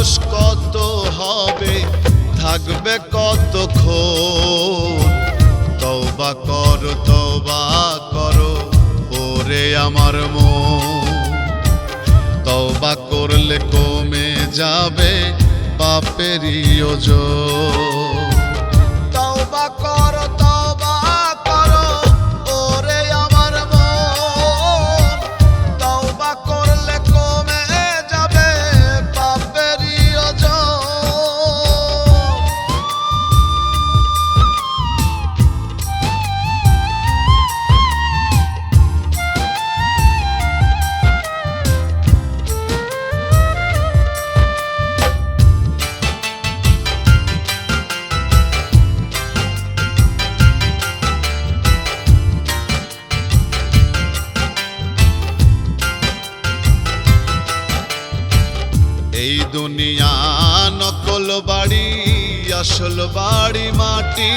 মানুষ কত হবে? থাকবে কত তওবা কর, তওবা করো, ওরে আমার মো তওবা করলে কমে যাবে পাপেরই ওজন। এই দুনিয়া নকল বাড়ি, আসল বাড়ি মাটি।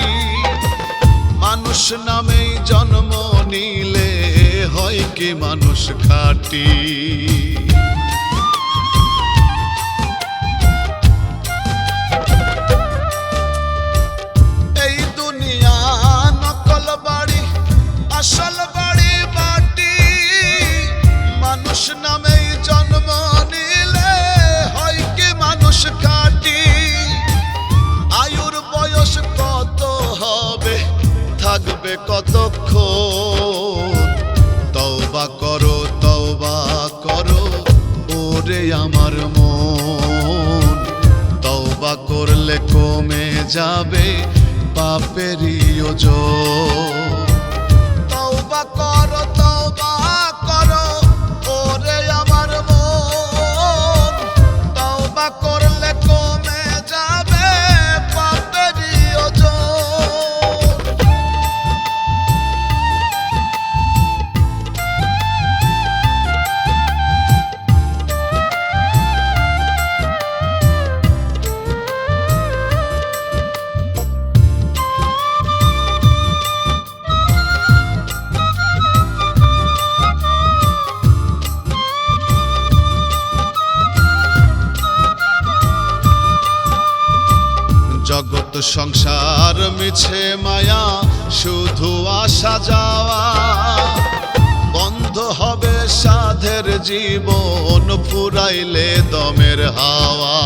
মানুষ নামেই জন্ম নিলে হয় কি মানুষ খাটি? কমে যাবে পাপেরই ওজন। সংসার মিছে মায়া, শুধু আসা যাওয়া। বন্ধ হবে সাধের জীবন ফুরাইলে দমের হাওয়া।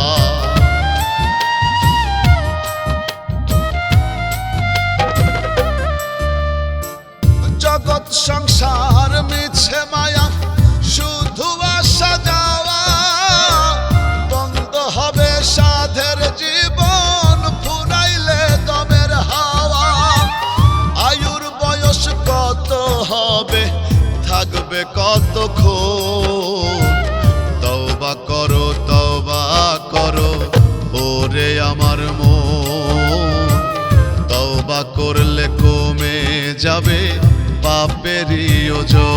জগৎ সংসার কত হবে, থাকবে কত খো তওবা করো তওবা করো, ওরে আমার মো তওবা করলে কমে যাবে পাপেরই ওজন।